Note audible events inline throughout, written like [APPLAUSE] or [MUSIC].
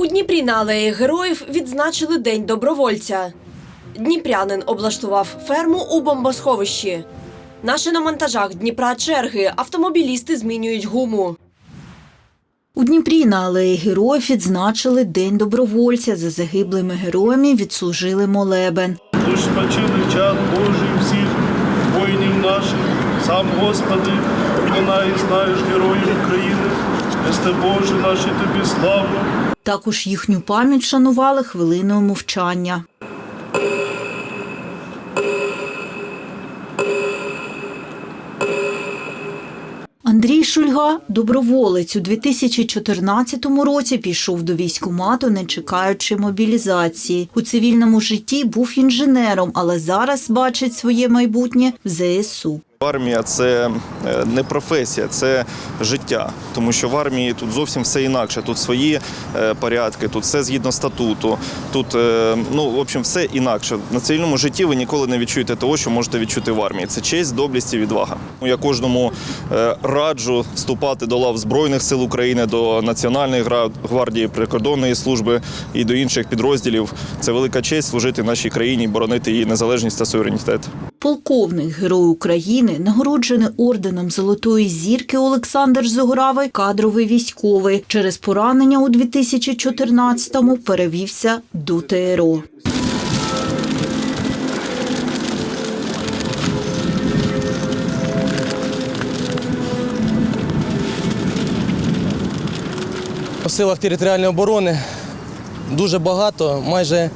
У Дніпрі на алеї героїв відзначили День добровольця. Дніпрянин облаштував ферму у бомбосховищі. Наші На шиномонтажах Дніпра черги автомобілісти змінюють гуму. У Дніпрі на алеї героїв відзначили День добровольця. За загиблими героями відслужили молебен. Душ спочили чад Божий всіх воїнів наших, сам Господи, вона і знаєш героїв України, Христе Боже, наші тобі славу. Також їхню пам'ять вшанували хвилиною мовчання. Андрій Шульга, доброволець, у 2014 році пішов до військкомату, не чекаючи мобілізації. У цивільному житті був інженером, але зараз бачить своє майбутнє в ЗСУ. Армія це е, не професія, це життя. Тому що в армії тут зовсім все інакше. Тут свої е, порядки, тут все згідно статуту. Тут е, ну в общем, все інакше. На цивільному житті ви ніколи не відчуєте того, що можете відчути в армії. Це честь, доблість і відвага. Я кожному раджу вступати до лав Збройних сил України, до Національної гвардії, прикордонної служби і до інших підрозділів. Це велика честь служити нашій країні, боронити її незалежність та суверенітет. Полковник Герой України, нагороджений орденом Золотої зірки Олександр Зогоравий, кадровий військовий. Через поранення у 2014-му перевівся до ТРО. У силах територіальної оборони дуже багато, майже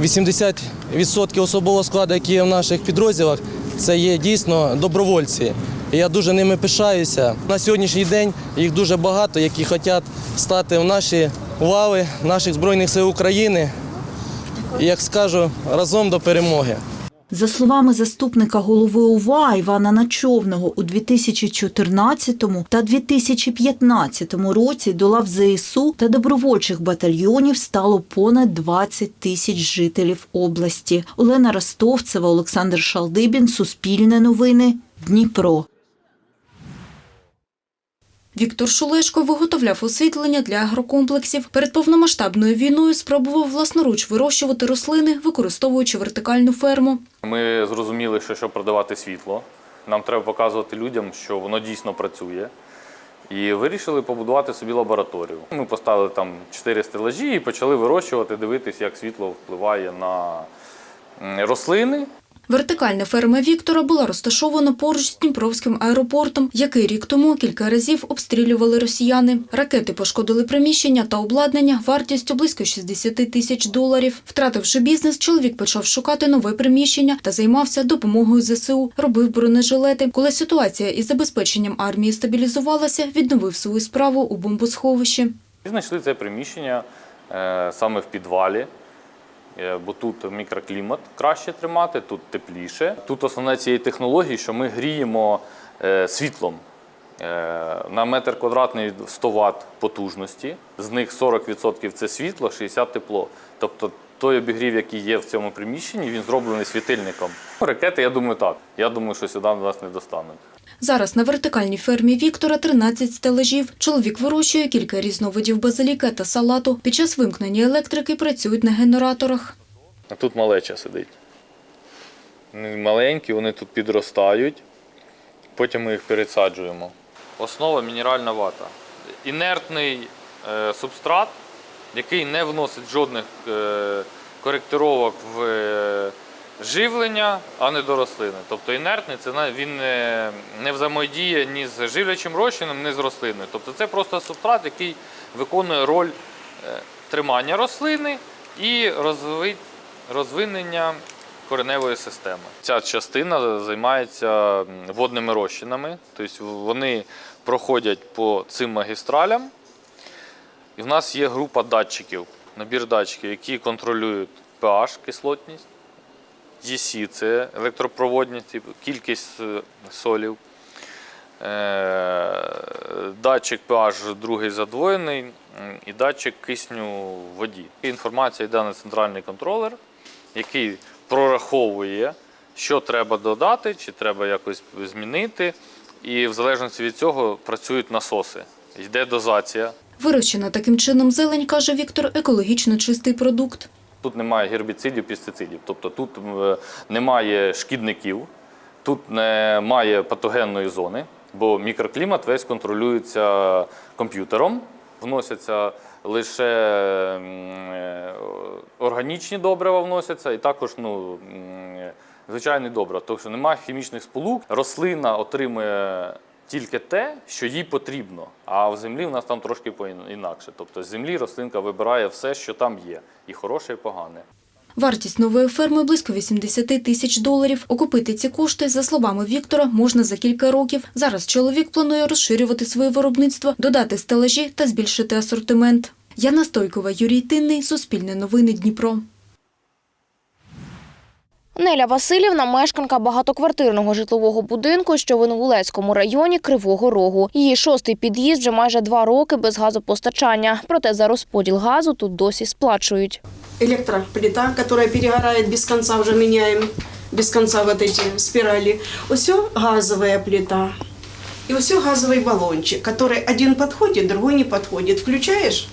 80% особового складу, який є в наших підрозділах, це є дійсно добровольці. Я дуже ними пишаюся. На сьогоднішній день їх дуже багато, які хочуть стати в наші лави наших Збройних сил України. І як скажу, разом до перемоги. За словами заступника голови ОВА Івана Начовного, у 2014 та 2015 році до лав ЗСУ та добровольчих батальйонів стало понад 20 тисяч жителів області. Олена Ростовцева, Олександр Шалдибін, Суспільне новини, Дніпро. Віктор Шулешко виготовляв освітлення для агрокомплексів. Перед повномасштабною війною спробував власноруч вирощувати рослини, використовуючи вертикальну ферму. Ми зрозуміли, що щоб продавати світло, нам треба показувати людям, що воно дійсно працює. І вирішили побудувати собі лабораторію. Ми поставили там чотири стелажі і почали вирощувати, дивитися, як світло впливає на рослини. Вертикальна ферма Віктора була розташована поруч з Дніпровським аеропортом, який рік тому кілька разів обстрілювали росіяни. Ракети пошкодили приміщення та обладнання вартістю близько 60 тисяч доларів. Втративши бізнес, чоловік почав шукати нове приміщення та займався допомогою ЗСУ. Робив бронежилети. Коли ситуація із забезпеченням армії стабілізувалася, відновив свою справу у бомбосховищі. Знайшли це приміщення е, саме в підвалі. Е, Бо тут мікроклімат краще тримати, тут тепліше. Тут основне цієї технології, що ми гріємо е, світлом. Е, На метр квадратний 100 Вт потужності, з них 40% це світло, 60% тепло. Тобто той обігрів, який є в цьому приміщенні, він зроблений світильником. Ракети, я думаю, так. Я думаю, що сюди нас не достануть. Зараз на вертикальній фермі Віктора 13 стелажів. Чоловік вирощує кілька різновидів базиліка та салату. Під час вимкнення електрики працюють на генераторах. А тут малеча сидить. Вони маленькі, вони тут підростають, потім ми їх пересаджуємо. Основа мінеральна вата. Інертний е, субстрат, який не вносить жодних е, коректировок в е, живлення, а не до рослини. Тобто інертний це він не, взаємодіє ні з живлячим розчином, ні з рослиною. Тобто це просто субстрат, який виконує роль е, тримання рослини і розвинення кореневої системи. Ця частина займається водними розчинами, тобто вони проходять по цим магістралям. І в нас є група датчиків, набір датчиків, які контролюють pH, кислотність, EC – це електропроводність, кількість е, солів. Е, Датчик pH другий задвоєний і датчик кисню в воді. Інформація йде на центральний контролер, який прораховує, що треба додати, чи треба якось змінити. І в залежності від цього працюють насоси. Йде дозація. Вирощена таким чином зелень, каже Віктор, екологічно чистий продукт. Тут немає гербіцидів, пестицидів, тобто тут е, немає шкідників, тут немає патогенної зони, бо мікроклімат весь контролюється комп'ютером. Вносяться лише е, органічні добрива вносяться, і також ну, м, звичайні добрива. Тобто немає хімічних сполук. Рослина отримує тільки те, що їй потрібно. А в землі в нас там трошки по-інакше. Тобто з землі рослинка вибирає все, що там є, і хороше, і погане. Вартість нової ферми близько 80 тисяч доларів. Окупити ці кошти, за словами Віктора, можна за кілька років. Зараз чоловік планує розширювати своє виробництво, додати стелажі та збільшити асортимент. Яна Стойкова, Юрій Тинний, Суспільне новини Дніпро. Неля Васильівна – мешканка багатоквартирного житлового будинку, що в Інгулецькому районі Кривого Рогу. Її шостий під'їзд вже майже два роки без газопостачання. Проте за розподіл газу тут досі сплачують. электроплита, которая перегорает без конца, уже меняем без конца вот эти спирали. Все газовая плита. И все газовый баллончик, который один подходит, другой не подходит. Включаешь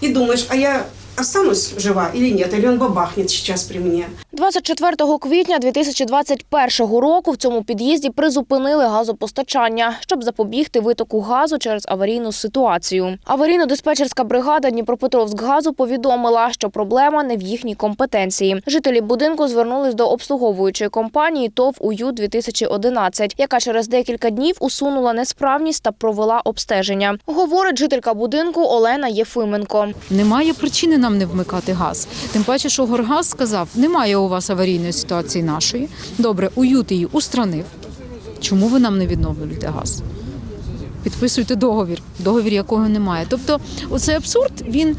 и думаешь, а я останусь жива или нет, или он бабахнет сейчас при мне. 24 квітня 2021 року в цьому під'їзді призупинили газопостачання, щоб запобігти витоку газу через аварійну ситуацію. Аварійно-диспетчерська бригада Дніпропетровськгазу повідомила, що проблема не в їхній компетенції. Жителі будинку звернулись до обслуговуючої компанії ТОВ УЮ 2011, яка через декілька днів усунула несправність та провела обстеження. Говорить жителька будинку Олена Єфименко. Немає причини нам не вмикати газ. Тим паче, що Горгаз сказав, немає у вас аварійної ситуації нашої. Добре, уют її устранив. Чому ви нам не відновлюєте газ? Підписуйте договір, договір якого немає. Тобто, оцей абсурд він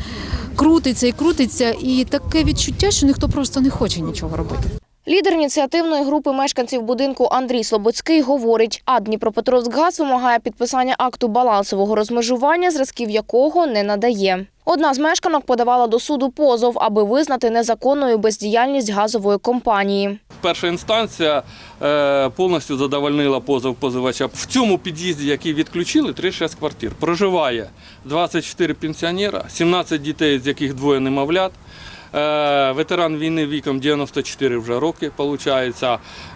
крутиться і крутиться, і таке відчуття, що ніхто просто не хоче нічого робити. Лідер ініціативної групи мешканців будинку Андрій Слободський говорить, а Дніпропетровськгаз вимагає підписання акту балансового розмежування, зразків якого не надає. Одна з мешканок подавала до суду позов, аби визнати незаконною бездіяльність газової компанії. Перша інстанція е, повністю задовольнила позов позивача. В цьому під'їзді, який відключили, 36 квартир. Проживає 24 пенсіонера, 17 дітей, з яких двоє немовлят. Е, ветеран війни віком 94 вже роки, виходить.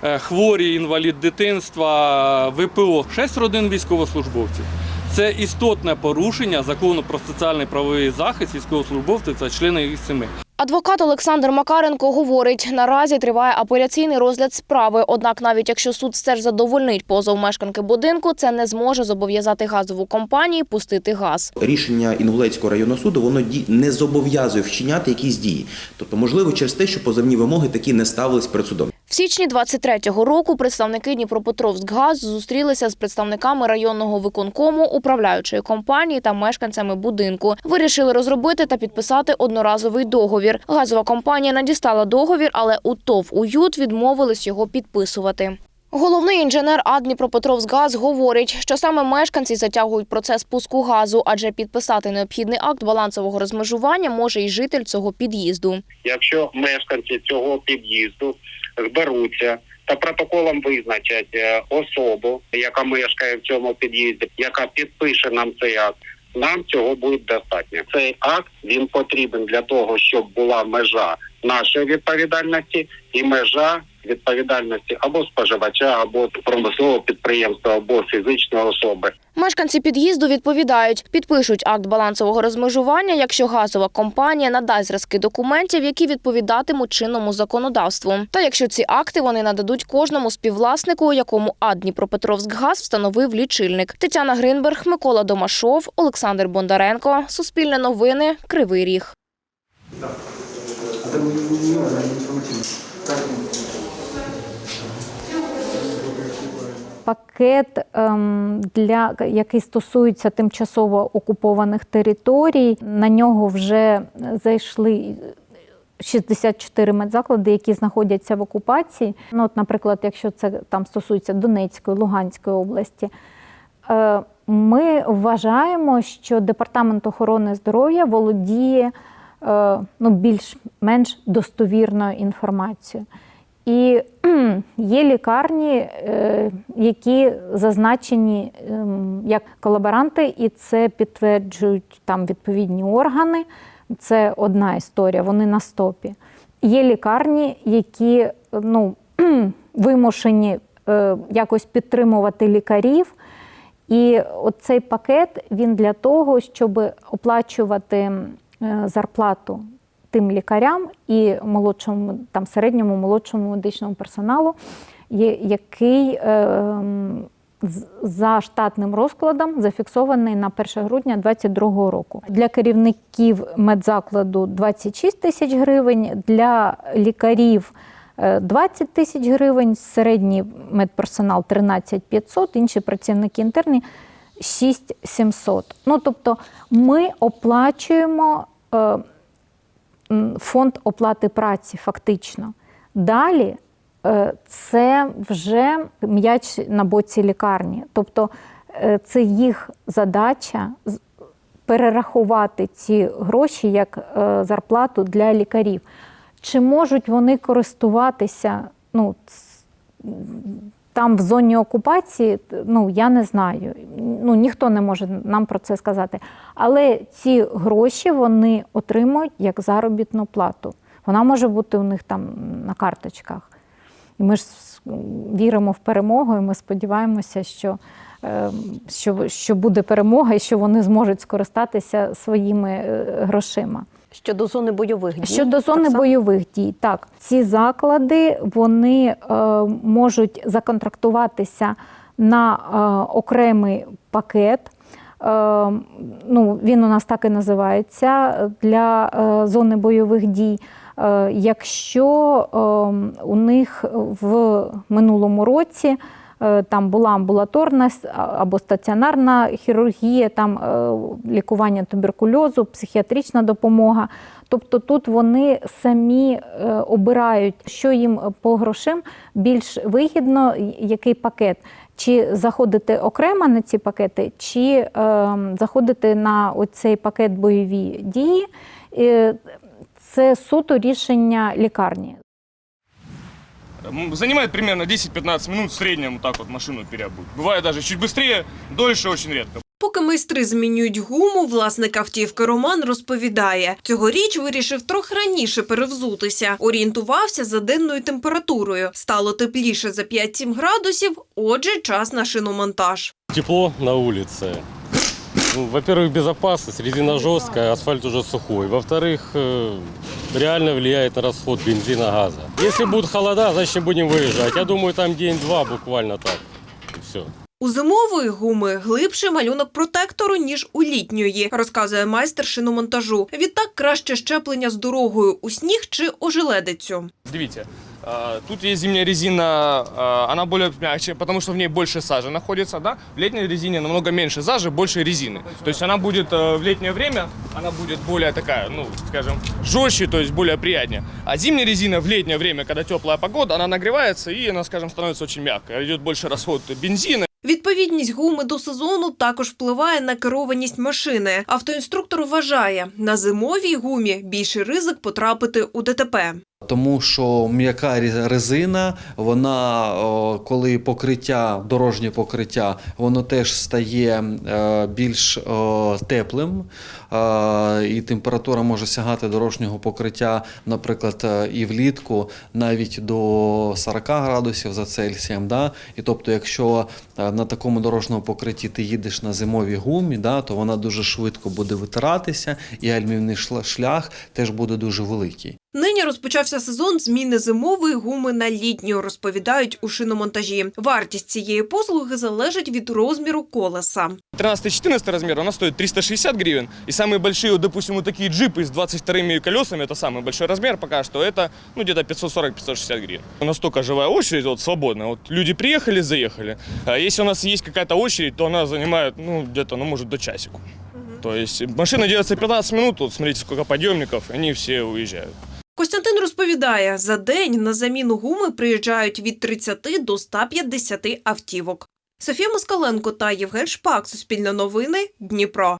Е, хворі, інвалід дитинства, ВПО, шесть родин військовослужбовців. Це істотне порушення закону про соціальний правовий захист військовослужбовців та членів їх сімей. Адвокат Олександр Макаренко говорить, наразі триває апеляційний розгляд справи. Однак, навіть якщо суд все ж задовольнить позов мешканки будинку, це не зможе зобов'язати газову компанію пустити газ. Рішення Інгулецького районного суду воно не зобов'язує вчиняти якісь дії. Тобто, можливо, через те, що позовні вимоги такі не ставились перед судом. Січні 23-го року представники Дніпропетровськгаз зустрілися з представниками районного виконкому, управляючої компанії та мешканцями будинку. Вирішили розробити та підписати одноразовий договір. Газова компанія надістала договір, але у ТОВ «Уют» відмовились його підписувати. Головний інженер АД Дніпропетровськгаз говорить, що саме мешканці затягують процес пуску газу, адже підписати необхідний акт балансового розмежування може і житель цього під'їзду. якщо мешканці цього під'їзду зберуться та протоколом визначать е, особу, яка мешкає в цьому під'їзді, яка підпише нам цей акт. Нам цього буде достатньо. Цей акт він потрібен для того, щоб була межа нашої відповідальності і межа відповідальності або споживача, або промислового підприємства, або фізичної особи. Мешканці під'їзду відповідають, підпишуть акт балансового розмежування, якщо газова компанія надасть зразки документів, які відповідатимуть чинному законодавству. Та якщо ці акти вони нададуть кожному співвласнику, якому АД Дніпропетровськгаз встановив лічильник. Тетяна Гринберг, Микола Домашов, Олександр Бондаренко. Суспільне новини. Кривий Ріг. Пакет, ем, для який стосується тимчасово окупованих територій. На нього вже зайшли 64 медзаклади, які знаходяться в окупації. Ну, от, наприклад, якщо це там стосується Донецької, Луганської області. Е, Ми вважаємо, що департамент охорони здоров'я володіє ну, більш-менш достовірною інформацією. І [CLEARS THROAT] є лікарні, е, які зазначені ем, як колаборанти, і це підтверджують там відповідні органи. Це одна історія, вони на стопі. Є лікарні, які ну, [CLEARS THROAT] вимушені е, якось підтримувати лікарів. І оцей пакет він для того, щоб оплачувати е, зарплату тим лікарям і молодшому, там середньому молодшому медичному персоналу, який е, за штатним розкладом зафіксований на 1 грудня 2022 року. Для керівників медзакладу 26 тисяч гривень, для лікарів е, 20 тисяч гривень, середній медперсонал 13 500, інші працівники інтерні 6 700. Ну, тобто ми оплачуємо е, фонд оплати праці фактично. Далі е, це вже м'яч на боці лікарні. Тобто е, це їх задача перерахувати ці гроші як е, зарплату для лікарів. Чи можуть вони користуватися ну, там в зоні окупації, ну я не знаю. Ну ніхто не може нам про це сказати. Але ці гроші вони отримують як заробітну плату. Вона може бути у них там на карточках. І ми ж віримо в перемогу, і ми сподіваємося, що, е, що, що буде перемога і що вони зможуть скористатися своїми е, грошима. Щодо зони бойових дій. Щодо зони так бойових дій, так ці заклади вони е, можуть законтрактуватися на е, окремий пакет. Е, ну, він у нас так і називається для е, зони бойових дій. Е, якщо е, у них в минулому році там була амбулаторна або стаціонарна хірургія, там е, лікування туберкульозу, психіатрична допомога. Тобто тут вони самі е, обирають, що їм по грошим більш вигідно, який пакет. Чи заходити окремо на ці пакети, чи е, заходити на оцей пакет бойові дії. Е, Це суто рішення лікарні. М, Занимает примерно 10-15 минут в среднем вот так вот машину переобуть. Бывает даже чуть быстрее, дольше очень редко. Поки майстри змінюють гуму, власник автівки Роман розповідає, цьогоріч вирішив трохи раніше перевзутися. Орієнтувався за денною температурою. Стало тепліше за 5-7 градусів, отже, час на шиномонтаж. Тепло на улице. Ну, во-первых, безопасность, резина жесткая, асфальт уже сухой. Во-вторых, э, реально влияет на расход бензина, газа. Если будут холода, значит не будем выезжать. Я думаю, там день-два буквально так. И все. У зимової гуми глибший малюнок протектору, ніж у літньої, розказує майстер шиномонтажу. Відтак краще щеплення з дорогою у сніг чи ожеледицю. Смотрите, а, тут есть зимняя резина, она более мягче, потому что в ней больше сажи находится, да? В летней резине намного меньше сажи, больше резины. То есть она будет э, в летнее время, она будет более такая, ну, скажем, жестче, то есть более приятнее. А зимняя резина в летнее время, когда теплая погода, она нагревается и она, скажем, становится очень мягкой. Идет больше расход бензина. Відповідність гуми до сезону також впливає на керованість машини. Автоінструктор вважає, на зимовій гумі більший ризик потрапити у ДТП. Тому що м'яка резина, вона, коли покриття, дорожнє покриття, воно теж стає е, більш теплим, е, і температура може сягати дорожнього покриття, наприклад, е, і влітку навіть до 40 градусів за Цельсієм. Да? І тобто, якщо на такому дорожньому покритті ти їдеш на зимовій гумі, да, то вона дуже швидко буде витиратися, і гальмівний шла- шлях теж буде дуже великий. Нині розпочався сезон зміни зимової гуми на літню, розповідають у шиномонтажі. Вартість цієї послуги залежить від розміру колеса. 13-14 размер, она стоит 360 гривен. И самые большие, вот, допустим, вот такие джипы с 22 колесами, это самый большой размер пока что, это ну, где-то 540-560 гривен. Настолько живая очередь, вот свободная. Вот люди приехали, заехали. А если у нас есть какая-то очередь, то она занимает, ну, где-то, ну, может, до часику. То есть машина делается 15 минут, вот смотрите, сколько подъемников, они все уезжают. Костянтин розповідає, за день на заміну гуми приїжджають від 30 до 150 автівок. Софія Москаленко та Євген Шпак. Суспільне новини. Дніпро.